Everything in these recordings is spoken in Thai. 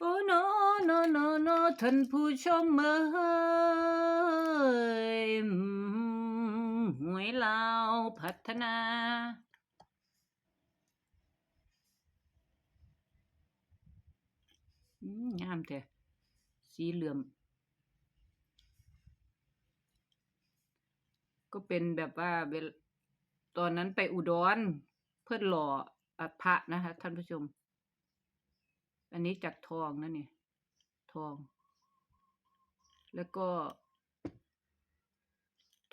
โอ้โนโนโนโนท่านผู้ชมเอ้ยหวยลาวพัฒนาอืมงามแท้สีเหลืองก็เป็นแบบว่าเวลตอนนั้นไปอุดรเพื่อนหล่ออะพระนะคะท่านผู้ชม อันนี้จากทองนะเนี่ยทอง แล้วก็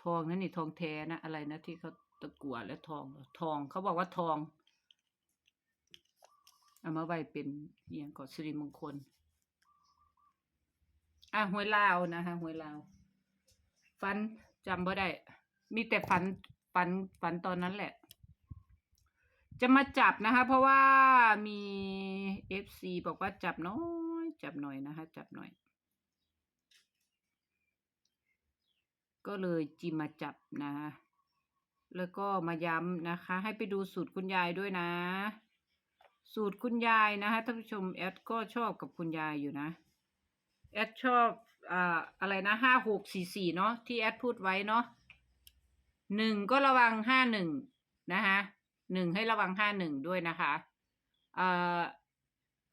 ทองนั่นนี่ทองแท้นะ อะไรนะที่เขาตะกั่วและทอง ทองเขาบอกว่าทอง เอามาไว้เป็นอหย่างก่อสิริมงคล อะหวยลาวนะคะหวยลาวฝันจำบ่ได้ มีแต่ฝันฝันฝันตอนนั้นแหละ จะมาจับนะคะ เพราะว่ามีเอฟซีบอกว่าจับน้อยจับหน่อยนะคะ จับหน่อย ก็เลยจิมาจับนะคะแล้วก็มาย้ำนะคะ ให้ไปดูสูตรคุณยายด้วยนะ สูตรคุณยายนะคะท่านผู้ชมแอดก็ชอบกับคุณยายอยู่นะแอดชอบอ่าอะไรนะห้าหกสี่สี่เนาะที่แอดพูดไว้เนาะหนึ่งก็ระวังห้าหนึ่งนะคะ หนึ่งให้ระวังห้าหนึ่งด้วยนะคะอ่า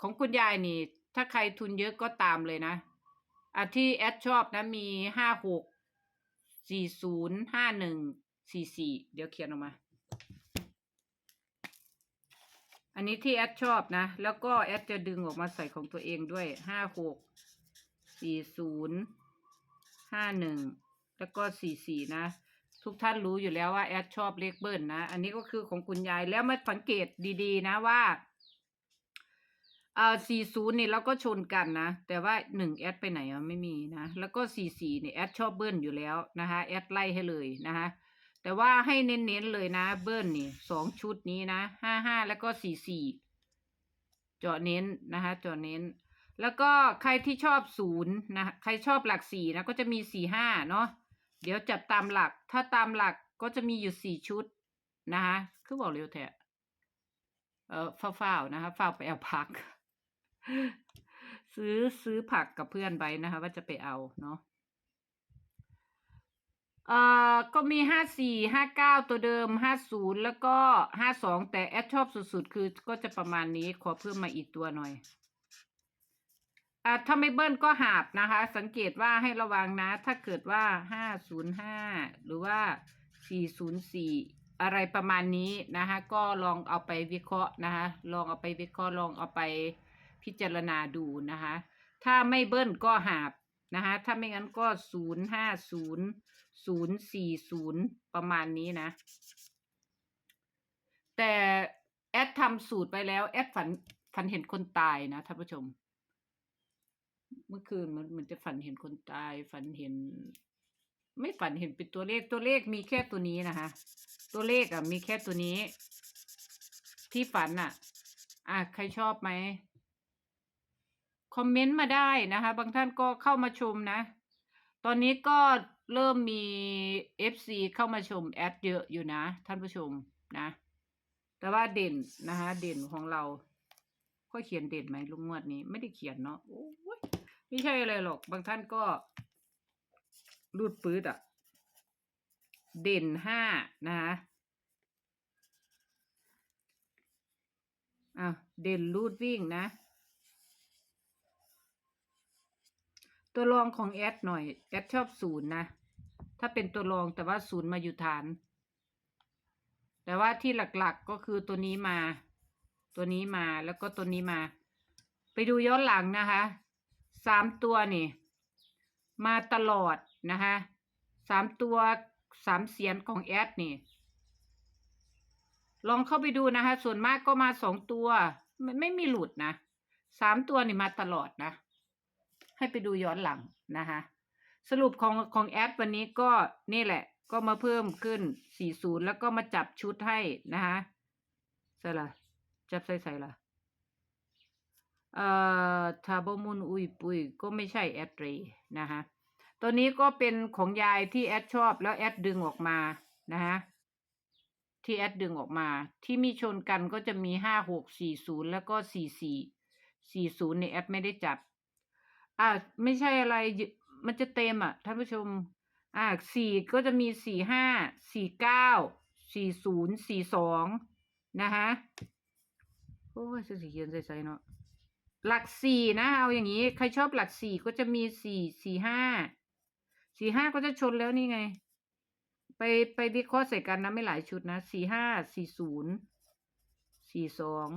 ของคุณยายนี่ ถ้าใครทุนเยอะก็ตามเลยนะอะที่แอดชอบนะมีห้าหกสี่ศูนย์ห้าหนึ่งสี่สี่เดี๋ยวเขียนออกมา อันนี้ที่แอดชอบนะ แล้วก็แอดจะดึงออกมาใส่ของตัวเองด้วยห้าหกสี่ศูนย์ห้าหนึ่งแล้วก็สี่สี่นะ ทุกท่านรู้อยู่แล้วว่าแอดชอบเลขเบิ้ลนะ อันนี้ก็คือของคุณยายแล้วมาสังเกตดีๆ นะว่าเอ่อสี่ศูนย์เนี่ยเราก็ชนกันนะ แต่ว่าหนึ่งแอดไปไหนอะไม่มีนะ แล้วก็สี่สี่เนี่ยแอดชอบเบิ้ลอยู่แล้วนะคะ แอดไล่ให้เลยนะคะ แต่ว่าให้เน้นๆเลยนะ เบิ้ลนี่สองชุดนี้นะห้าห้าแล้วก็สี่สี่เจาะเน้นนะคะเจาะเน้น แล้วก็ใครที่ชอบศูนย์นะ ใครชอบหลักสี่นะก็จะมีสี่ห้าเนาะ เดี๋ยวจัดตามหลัก ถ้าตามหลักก็จะมีอยู่สี่ชุดนะคะคือบอกเร็วแท้เออฝ้าวๆนะคะฝ้าวไปเอาผัก ซื้อซื้อผักกับเพื่อนไปนะคะ ว่าจะไปเอาเนาะเอ่อก็มีห้าสี่ห้าเก้าตัวเดิมห้าศูนย์แล้วก็ห้าสองแต่แอดชอบสุดๆ คือก็จะประมาณนี้ขอเพิ่มมาอีกตัวหน่อย อ่าถ้าไม่เบิ้ลก็หาบนะคะ สังเกตว่าให้ระวังนะ ถ้าเกิดว่าห้าศูนย์ห้าหรือว่าสี่ศูนย์สี่อะไรประมาณนี้นะคะ ก็ลองเอาไปวิเคราะห์นะคะ ลองเอาไปวิเคราะห์ลองเอาไปพิจารณาดูนะคะ ถ้าไม่เบิ้ลก็หาบนะคะ ถ้าไม่งั้นก็ศูนย์ห้าศูนย์ศูนย์สี่ศูนย์ประมาณนี้นะ แต่แอดทำสูตรไปแล้ว แอดฝันฝันเห็นคนตายนะท่านผู้ชม เมื่อคืนมันเหมือนจะฝันเห็นคนตาย ฝันเห็น ไม่ฝันเห็นเป็นตัวเลขตัวเลขมีแค่ตัวนี้นะคะ ตัวเลขอะ มีแค่ตัวนี้ ที่ฝันอะ อะใครชอบไหมคอมเมนต์มาได้นะคะ บางท่านก็เข้ามาชมนะ ตอนนี้ก็เริ่มมี FC เข้ามาชมแอดเยอะอยู่นะ ท่านผู้ชมนะ แต่ว่าเด่นนะคะ เด่นของเรา ค่อยเขียนเด่นไหมลุงงวดนี้ ไม่ได้เขียนเนาะโอ้ย ไม่ใช่อะไรหรอก บางท่านก็รูดปื๊ดอะเด่นห้านะคะอะเด่นรูดวิ่งนะ ตัวรองของแอดหน่อย แอดชอบศูนย์นะ ถ้าเป็นตัวรองแต่ว่าศูนย์มาอยู่ฐาน แต่ว่าที่หลักๆก็คือตัวนี้มา ตัวนี้มาแล้วก็ตัวนี้มา ไปดูย้อนหลังนะคะ สามตัวนี่ มาตลอดนะคะสามตัวสามเสียนของแอดนี่ ลองเข้าไปดูนะคะ ส่วนมากก็มาสองตัวไม่ไม่มีหลุดนะสามตัวนี่มาตลอดนะ ให้ไปดูย้อนหลังนะคะสรุปของของแอดวันนี้ก็นี่แหละ ก็มาเพิ่มขึ้น 40 แล้วก็มาจับชุดให้นะคะใส่ละจับใส่ใส่ละ เอ่อทาบมุนอุยปุยก็ไม่ใช่แอดเรนะคะตัวนี้ก็เป็นของยายที่แอดชอบแล้วแอดดึงออกมานะคะที่แอดดึงออกมา ที่มีชนกันก็จะมีห้าหกสี่ศูนย์แล้วก็สี่สี่สี่ศูนย์ในแอปไม่ได้จับ อ่าไม่ใช่อะไรมันจะเต็มอะท่านผู้ชม อ่าสี่ก็จะมีสี่ห้าสี่เก้าสี่ศูนย์สี่สองนะคะโอ้ยจะสีเขียนใส่ๆเนาะ หลักสี่นะ เอาอย่างนี้ ใครชอบหลักสี่ก็จะมีสี่สี่ห้าสี่ห้าก็จะชนแล้วนี่ไง ไปไปวิเคราะห์ใส่กันนะไม่หลายชุดนะสี่ห้าสี่ศูนย์สี่สอง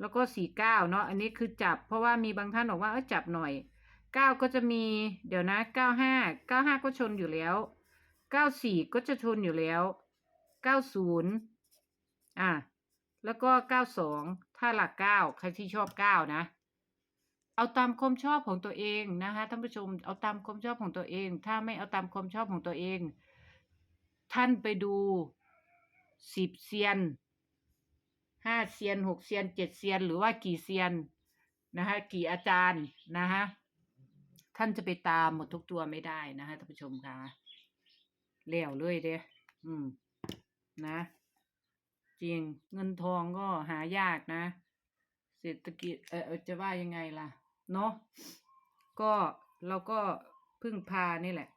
แล้วก็สี่เก้าเนาะอันนี้คือจับ เพราะว่ามีบางท่านบอกว่าเออจับหน่อยเก้าก็จะมีเดี๋ยวนะเก้าห้าเก้าห้าก็ชนอยู่แล้วเก้าสี่ก็จะชนอยู่แล้วเก้าศูนย์อะแล้วก็เก้าสองถ้าหลักเก้าใครที่ชอบเก้านะ เอาตามความชอบของตัวเองนะคะท่านผู้ชมเอาตามความชอบของตัวเอง ถ้าไม่เอาตามความชอบของตัวเอง ท่านไปดูสิบเซียนห้าเซียนหกเซียนเจ็ดเซียน หรือว่ากี่เซียนนะคะกี่อาจารย์นะคะท่านจะไปตามหมดทุกตัวไม่ได้นะคะท่านผู้ชมคะแล้วเลยเด้อืม นะ จริงเงินทองก็หายากนะ เศรษฐกิจเออเออจะว่ายังไงล่ะ เนาะก็เราก็พึ่งพานี่แหละ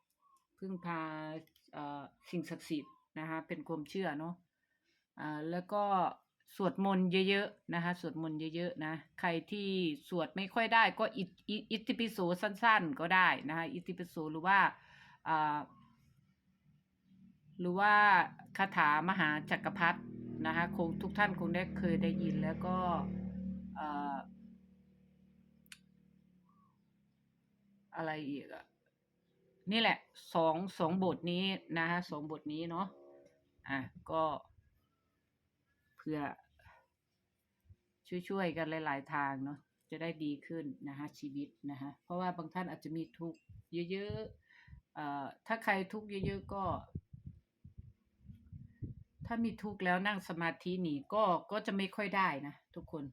พึ่งพาสิ่งศักดิ์สิทธิ์นะคะเป็นความเชื่อเนาะอ่าแล้วก็สวดมนต์เยอะๆนะคะสวดมนต์เยอะๆนะใครที่สวดไม่ค่อยได้ก็อิอิติปิโสสั้น ๆ ก็ได้นะคะอิติปิโสหรือว่าอ่าหรือว่าคาถามหาจักรพรรดินะคะคงทุกท่านคงได้เคยได้ยินแล้วก็ อะไรอีกอะนี่แหละสองสองบทนี้นะคะสองบทนี้เนาะอะก็ เพื่อ ช่วยๆกันหลาย ๆ ทางเนาะจะได้ดีขึ้นนะคะชีวิตนะคะเพราะว่าบางท่านอาจจะมีทุกข์เยอะๆเอ่อถ้าใครทุกข์เยอะๆก็ ถ้ามีทุกข์แล้วนั่งสมาธิหนีก็ก็จะไม่ค่อยได้นะทุกคน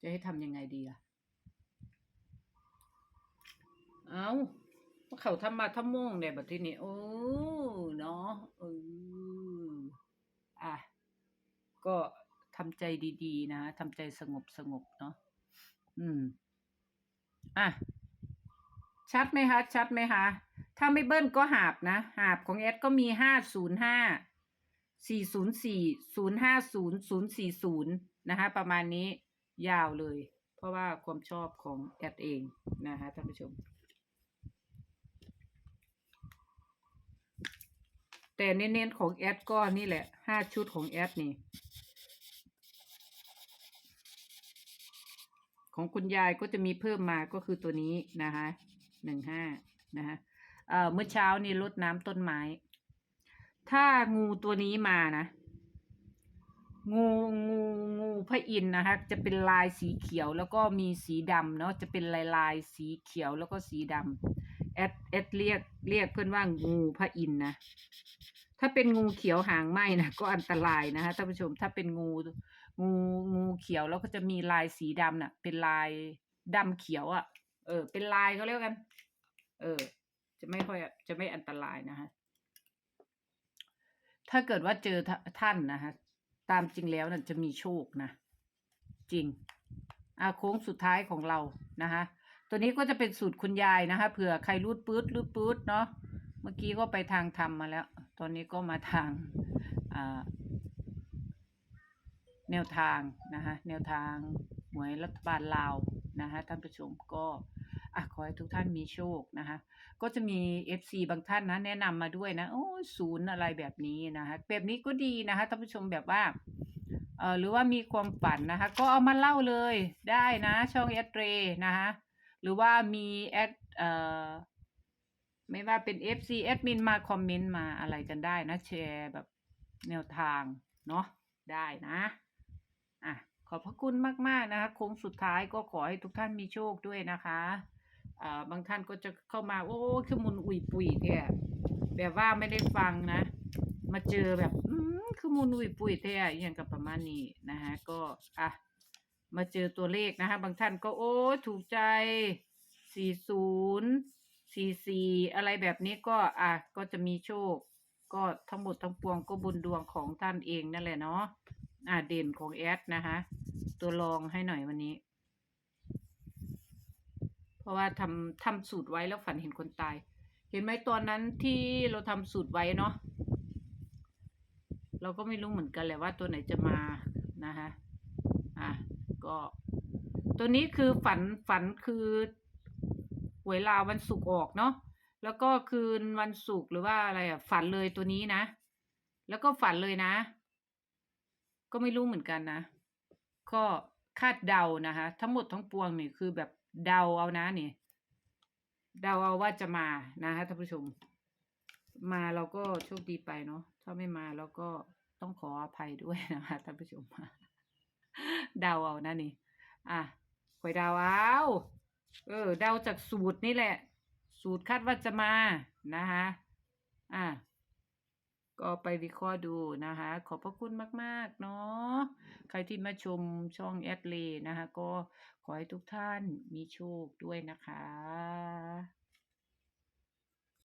จะให้ทำยังไงดีล่ะ เอาเขาทำมาทำโมงเนี่ยแบบที่นี่โอ้เนาะเอออะ ก็ทำใจดีๆ นะทำใจสงบสงบเนาะอืม อะ ชัดไหมคะ ชัดไหมคะ ถ้าไม่เบิ้ลก็หาบนะ หาบของแอดก็มีห้าศูนย์ห้าสี่ศูนย์สี่ศูนย์ห้าศูนย์ศูนย์สี่ศูนย์นะคะ ประมาณนี้ ยาวเลย เพราะว่าความชอบของแอดเองนะคะท่านผู้ชม แต่เน้นๆของแอดก็นี่แหละห้าชุดของแอดนี่ของคุณยายก็จะมีเพิ่มมาก็คือตัวนี้นะคะหนึ่งห้านะคะเอ่อเมื่อเช้านี่รดน้ำต้นไม้ ถ้างูตัวนี้มานะ งูงูงูพระอินทร์นะคะจะเป็นลายสีเขียวแล้วก็มีสีดำเนาะจะเป็นลายลายสีเขียวแล้วก็สีดำแอดแอดเรียกเรียกเพื่อนว่างูพระอินทร์นะถ้าเป็นงูเขียวหางไหมนะก็อันตรายนะคะท่านผู้ชมถ้าเป็นงูงูงูเขียวแล้วก็จะมีลายสีดำน่ะ เป็นลายดำเขียวอะ่ะ เออ เป็นลายเขาเรียกกัน เออ จะไม่ค่อยจะไม่อันตรายนะคะถ้าเกิดว่าเจอทท่านนะคะ ตามจริงแล้วน่ะจะมีโชคนะ จริงอาโค้งสุดท้ายของเรานะคะ ตัวนี้ก็จะเป็นสูตรคุณยายนะคะเผื่อใครรูดปื๊ดรูดปื๊ดเนาะเมื่อกี้ก็ไปทางธรรมมาแล้ว ตอนนี้ก็มาทางแนวทางนะคะแนวทางหวยรัฐบาลลาวนะคะท่านผู้ชมก็ อะขอให้ทุกท่านมีโชคนะคะ ก็จะมี FC บางท่านนะแนะนำมาด้วยนะ โอ้ศูนย์อะไรแบบนี้นะคะ แบบนี้ก็ดีนะคะท่านผู้ชมแบบว่าเออหรือว่ามีความฝันนะคะ ก็เอามาเล่าเลยได้นะช่องแอดเรนะคะหรือว่ามีแอดเอ่อไม่ว่าเป็น FC แอดมินมาคอมเมนต์มาอะไรกันได้นะ แชร์แบบแนวทางเนาะได้นะอะขอบพระคุณมาก ๆ นะคะโค้งสุดท้ายก็ขอให้ทุกท่านมีโชคด้วยนะคะ บางท่านก็จะเข้ามาโอ้คือมุนอุ่ยปุ๋ยแท้แบบว่าไม่ได้ฟังนะ มาเจอแบบคือมุนอุ่ยปุ๋ยแท้อย่างกับประมาณนี้นะคะก็อะมาเจอตัวเลขนะคะบางท่านก็โอ้ถูกใจสี่ศูนย์สี่สี่อะไรแบบนี้ก็อะก็จะมีโชค ก็ทั้งหมดทั้งปวงก็บุญดวงของท่านเองนั่นแหละเนาะอ่าเด่นของแอดนะคะ ตัวรองให้หน่อยวันนี้ ราะว่าทำทำสูตรไว้แล้วฝันเห็นคนตาย เห็นไหมตอนนั้นที่เราทำสูตรไว้เนาะเราก็ไม่รู้เหมือนกันแหละว่าตัวไหนจะมานะคะอะก็ตัวนี้คือฝันฝันคือหวยลาววันศุกร์ออกเนาะแล้วก็คืนวันศุกร์หรือว่าอะไรอะฝันเลยตัวนี้นะ แล้วก็ฝันเลยนะ ก็ไม่รู้เหมือนกันนะ ก็คาดเดานะคะ ทั้งหมดทั้งปวงนี่คือแบบ เดาเอานะนี่เดาเอาว่าจะมานะคะท่านผู้ชม มาเราก็โชคดีไปเนาะถ้าไม่มาเราก็ต้องขออภัยด้วยนะคะท่านผู้ชมเดาเอานะนี่ อะคอยเดาเอาเออ เดาจากสูตรนี่แหละ สูตรคาดว่าจะมานะคะอะ ก็ไปวิเคราะห์ดูนะคะ ขอบพระคุณมาก ๆ เนาะใครที่มาชมช่องแอดเลนะคะ ก็ขอให้ทุกท่านมีโชคด้วยนะคะ